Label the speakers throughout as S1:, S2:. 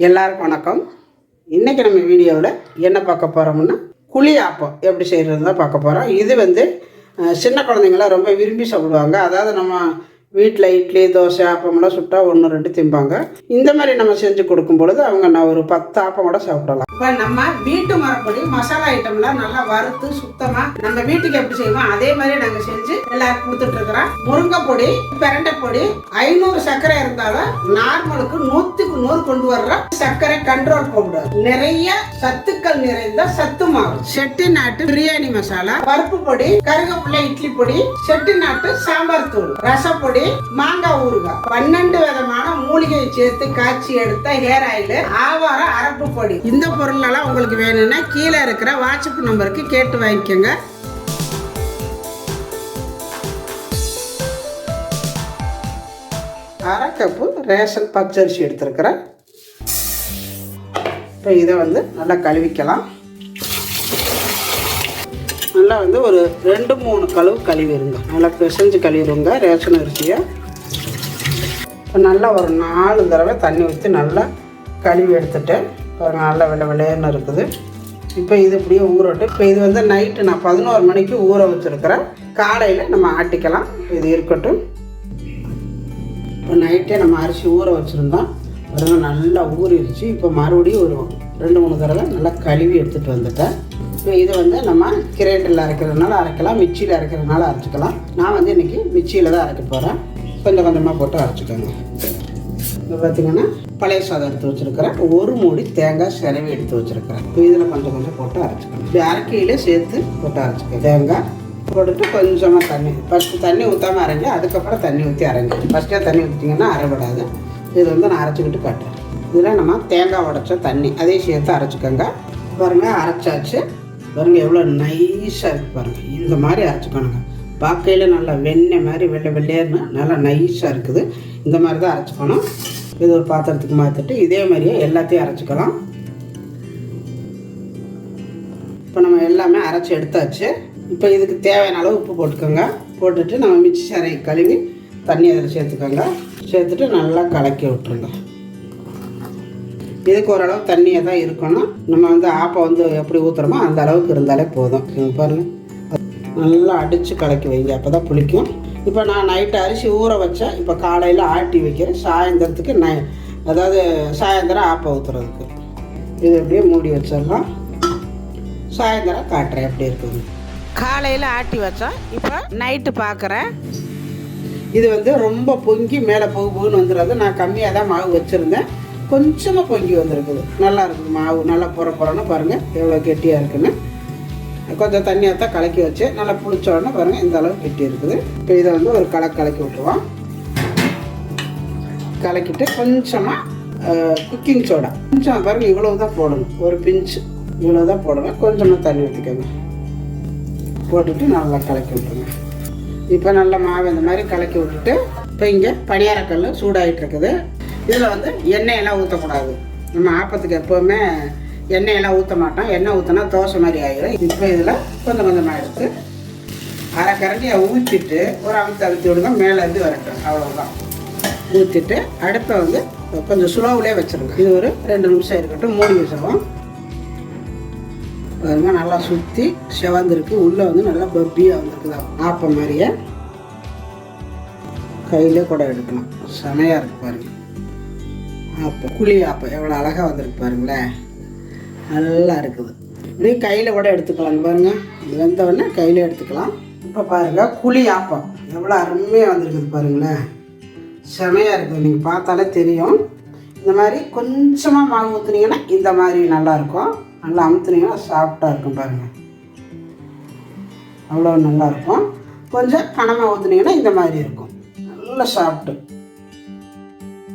S1: எல்லாருக்கும் வணக்கம். இன்றைக்கி நம்ம வீடியோவில் என்ன பார்க்க போகிறோம்னா குழி ஆப்பம் எப்படி செய்கிறது தான் பார்க்க போகிறோம் இது வந்து சின்ன குழந்தைங்களாம் ரொம்ப விரும்பி சாப்பிடுவாங்க. அதாவது நம்ம வீட்டில் இட்லி தோசை ஆப்பம்லாம் சுட்டா ஒன்று ரெண்டு திம்பாங்க. இந்த மாதிரி நம்ம செஞ்சு கொடுக்கும் பொழுது அவங்க நான் ஒரு பத்து ஆப்பம் கூட சாப்பிடலாம். இப்போ நம்ம வீட்டு மரப்படி மசாலா ஐட்டம்லாம் நல்லா வறுத்து சுத்தமாக நம்ம வீட்டுக்கு எப்படி செய்வோம் அதே மாதிரி நாங்கள் செஞ்சு எல்லாருக்கும் கொடுத்துட்டு இருக்கிறோம். முருங்கை பொடி பிரண்டை பொடி ஐநூறு சர்க்கரை இருந்தாலும் நார்மலுக்கு நூற்றுக்கு நூறு கொண்டு வர்ற சர்க்கரை கண்ட்ரோல் பவுடர் நிறைய சத்துக்கள் நிறைந்த சத்து மாவு. செட்டி நாட்டு பிரியாணி மசாலா பருப்பு பொடி கருவேப்பிலை இட்லி பொடி செட்டி நாட்டு சாம்பார் தூள் ரசப்பொடி மாங்காய் ஊறுகாய். பன்னெண்டு விதமான மூலிகையை சேர்த்து காய்ச்சி எடுத்த ஹேர் ஆயில் ஆவாரம் அரப்பு பொடி. இந்த பொருள் எல்லாம் உங்களுக்கு வேணும்னா கீழே இருக்கிற வாட்ஸ்அப் நம்பருக்கு கேட்டு வாங்கிக்கோங்க. அரை கப்பு ரேஷன் பச்சரிசி எடுத்துருக்கிறேன். இப்போ இதை வந்து நல்லா கழுவிக்கலாம். நல்லா வந்து ஒரு ரெண்டு மூணு கழுவு கழுவிடுங்க நல்லா பிசைஞ்சு கழுவிடுங்க ரேஷன் அரிசியை இப்போ நல்லா ஒரு நாலு தடவை தண்ணி ஊற்றி நல்லா கழுவி எடுத்துட்டேன் ஒரு நல்லா வெள்ளை வெள்ளையன்னு இருக்குது. இப்போ இது இப்படியே ஊறட்டு இப்போ இது வந்து நைட்டு நான் பதினோரு மணிக்கு ஊற வச்சுருக்கிறேன். காலையில் நம்ம ஆட்டிக்கலாம். இது இருக்கட்டும். இப்போ நைட்டே நம்ம அரிசி ஊற வச்சுருந்தோம். பாருங்க நல்லா ஊறிடுச்சு. இப்போ மறுபடியும் ஒரு ரெண்டு மூணு தடவை நல்லா கழுவி எடுத்துகிட்டு வந்துட்டேன். இது வந்து நம்ம கிரைண்டரில் அரைக்கிறதுனால அரைக்கலாம் மிக்சியில் அரைக்கிறதுனால அரைச்சிக்கலாம். நான் வந்து இன்றைக்கி மிக்சியில் தான் அரைக்க போகிறேன் கொஞ்சம் கொஞ்சமாக போட்டு அரைச்சிக்கோங்க. இப்போ பார்த்தீங்கன்னா பழைய சாதம் எடுத்து வச்சுருக்கிறேன். ஒரு மூடி தேங்காய் செலவி எடுத்து வச்சுருக்கிறேன். இப்போ இதில் கொஞ்சம் கொஞ்சம் போட்டு அரைச்சிக்கணும் இப்படி அரைக்கையிலே சேர்த்து போட்டு அரைச்சிக்கணும் தேங்காய் போட்டுட்டு கொஞ்சமாக தண்ணி. ஃபஸ்ட்டு தண்ணி ஊற்றாமல் அரைஞ்சி அதுக்கப்புறம் தண்ணி ஊற்றி அரைஞ்சி ஃபஸ்ட்டே தண்ணி ஊற்றிங்கன்னா அரைபடாது இது வந்து நான் அரைச்சிக்கிட்டு காட்டுறேன். இதில் நம்ம தேங்காய் உடச்ச தண்ணி அதையும் சேர்த்து அரைச்சிக்கோங்க. பாருங்கள் அரைச்சாச்சு. பாருங்கள் எவ்வளோ நைஸாக இருக்குது பாருங்கள் இந்த மாதிரி அரைச்சிக்கணுங்க பார்க்கையில் நல்லா வெண்ணெய் மாதிரி வெள்ளை வெள்ளையர்னு நல்லா நைஸாக இருக்குது. இந்த மாதிரி தான் அரைச்சிக்கணும் இது ஒரு பாத்திரத்துக்கு மாற்றிட்டு இதே மாதிரியே எல்லாத்தையும் அரைச்சிக்கலாம். இப்போ நம்ம எல்லாமே அரைச்சி எடுத்தாச்சு. இப்போ இதுக்கு தேவையான அளவு உப்பு போட்டுக்கோங்க. போட்டுட்டு நம்ம மிச்சி சரையை கழுவி தண்ணி அதில் சேர்த்துக்கோங்க. சேர்த்துட்டு நல்லா கலக்கி விட்டுருங்க. இதுக்கு ஓரளவு தண்ணியாக தான் இருக்கணும். நம்ம வந்து ஆப்பை வந்து எப்படி ஊற்றுறோமோ அந்த அளவுக்கு இருந்தாலே போதும். பாருங்கள் நல்லா அடித்து கலக்கி வைங்க. அப்போ தான் புளிக்கும். இப்போ நான் நைட்டு அரிசி ஊற வச்சேன். இப்போ காலையில் ஆட்டி வைக்கிறேன். சாயந்தரத்துக்கு நை அதாவது சாயந்தரம் ஆப்பை ஊற்றுறதுக்கு இது அப்படியே மூடி வச்சிடலாம். சாயந்தரம் காட்டுறேன். எப்படி இருக்குது காலையில் ஆட்டி வச்சா இப்போ நைட்டு பார்க்குறேன் இது வந்து ரொம்ப பொங்கி மேலே பொகு பொகுன்னு வந்துடுறது. நான் கம்மியாக தான் மாவு வச்சுருந்தேன். கொஞ்சமாக பொங்கி வந்திருக்குது. நல்லா இருக்குது. மாவு நல்லா புற புறன்னு பாருங்கள் எவ்வளோ கெட்டியாக இருக்குன்னு. கொஞ்சம் தண்ணியாக தான் கலக்கி வச்சு நல்லா புளிச்ச உடனே பாருங்கள் இந்த அளவு கெட்டி இருக்குது. இப்போ இதை வந்து ஒரு கலக்கு கலக்கி விட்டுருவோம். கலக்கிட்டு கொஞ்சமாக குக்கிங் சோடா கொஞ்சம் பாருங்கள் இவ்வளவு தான் போடணும். ஒரு பிஞ்சு இவ்வளோ தான் போடணும். கொஞ்சமாக தண்ணி ஊற்றிக்கோங்க போட்டுட்டு நல்லா கலக்கி விட்டுருங்க. இப்போ நல்லா மாவு இந்த மாதிரி கலக்கி விட்டுட்டு இப்போ இங்கே பணியாரக்கல் சூடாகிட்டு இருக்குது. இதில் வந்து எண்ணெயெல்லாம் ஊற்றக்கூடாது. நம்ம ஆப்பத்துக்கு எப்போவுமே எண்ணெயெல்லாம் ஊற்ற மாட்டோம். எண்ணெய் ஊற்றினா தோசை மாதிரி ஆகிடும் இப்போ இதில் கொஞ்சம் கொஞ்சமாக எடுத்து அரை கரண்டியை ஊற்றிட்டு ஒரு அமுத்து அழுத்தி விடுங்க. மேலேருந்து வரட்டும். அவ்வளோதான் ஊற்றிட்டு அடுப்பை வந்து கொஞ்சம் ஸ்லோவிலே வச்சுருங்க. இது ஒரு ரெண்டு நிமிஷம் இருக்கட்டும். மூடி வச்சிருவோம். பாருங்க நல்லா சுற்றி செவந்திருக்கு. உள்ளே வந்து நல்லா பப்பியாக வந்திருக்குதா? ஆப்பம் மாதிரியே. கையிலே கூட எடுக்கணும் செமையாக இருக்கு பாருங்கள் ஆப்பம் குழி ஆப்பம் எவ்வளோ அழகாக வந்திருக்கு பாருங்களேன். நல்லா இருக்குது. இப்படி கையில் கூட எடுத்துக்கலாம் பாருங்க. இது வெந்தவொடனே கையில் எடுத்துக்கலாம். இப்போ பாருங்க குழி ஆப்பம். எவ்வளோ அருமையாக வந்திருக்குது பாருங்களேன். செமையாக இருக்குது. நீங்கள் பார்த்தாலே தெரியும். இந்த மாதிரி கொஞ்சமாக மாவு ஊற்றுனீங்கன்னா இந்த மாதிரி நல்லாயிருக்கும் நல்லா அமுத்துனீங்கன்னா சாஃப்டாக இருக்கும் பாருங்கள் அவ்வளோ நல்லாயிருக்கும் கொஞ்சம் கனமாக ஊற்றுனீங்கன்னா இந்த மாதிரி இருக்கும். நல்லா சாஃப்ட்டு.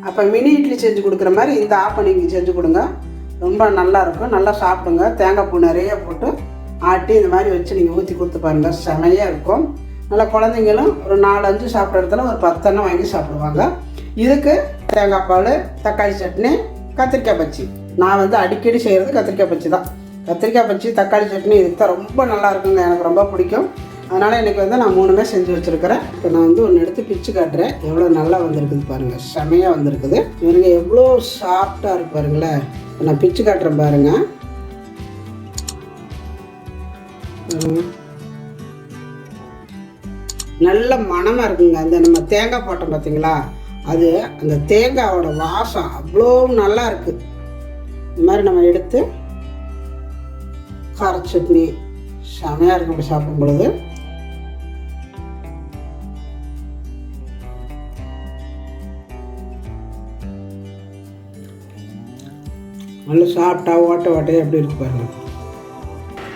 S1: அப்போ மினி இட்லி செஞ்சு கொடுக்குற மாதிரி இந்த ஆப்பை நீங்கள் செஞ்சு கொடுங்க. ரொம்ப நல்லாயிருக்கும் நல்லா சாப்பிடுங்க. தேங்காய் பூ நிறைய போட்டு ஆட்டி இந்த மாதிரி வச்சு நீங்கள் ஊற்றி கொடுத்து பாருங்கள் செமையாக இருக்கும். நல்லா குழந்தைங்களும் ஒரு நாலு அஞ்சு சாப்பிட்ற இடத்துல ஒரு பத்தெண்ணம் வாங்கி சாப்பிடுவாங்க. இதுக்கு தேங்காய் பால் தக்காளி சட்னி கத்திரிக்காய் பச்சி நான் வந்து அடிக்கடி செய்கிறது கத்திரிக்காய் பச்சி தான். கத்திரிக்காய் பச்சி தக்காளி சட்னி இதுக்கு தான் ரொம்ப நல்லா இருக்குங்க. எனக்கு ரொம்ப பிடிக்கும். அதனால் இன்றைக்கி வந்து நான் மூணுமே செஞ்சு வச்சுருக்கிறேன். இப்போ நான் வந்து ஒன்று எடுத்து பிச்சு காட்டுறேன். எவ்வளோ நல்லா வந்திருக்குது பாருங்கள் செமையாக வந்திருக்குது. இவருங்க எவ்வளோ சாஃப்டாக இருக்கு பாருங்களேன் நான் பிச்சு காட்டுறேன் பாருங்கள் பாருங்க. நல்ல மணமாக இருக்குங்க. அந்த நம்ம தேங்காய் போட்டோம் பார்த்தீங்களா அது அந்த தேங்காயோட வாசம் அவ்வளோ நல்லா இருக்கு. இந்த மாதிரி நம்ம எடுத்து கார சட்னி. செமையாக இருக்கும் சாப்பிடும் பொழுது நல்லா சாப்பிட்டா ஓட்ட ஓட்டையே எப்படி இருக்கு பாருங்கள்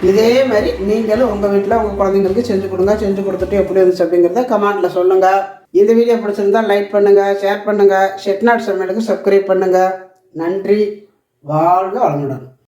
S1: இதே மாதிரி நீங்களும் உங்கள் வீட்டில் உங்கள் குழந்தைங்களுக்கு செஞ்சு கொடுங்க செஞ்சு கொடுத்துட்டு எப்படி இருந்துச்சு அப்படிங்கிறத கமெண்ட்டில் சொல்லுங்கள் இந்த வீடியோ பிடிச்சிருந்தா லைக் பண்ணுங்கள் ஷேர் பண்ணுங்கள் செட்நாட் சமையலுக்கு சப்ஸ்கிரைப் பண்ணுங்கள் நன்றி. வாழ்க வளமுடன்.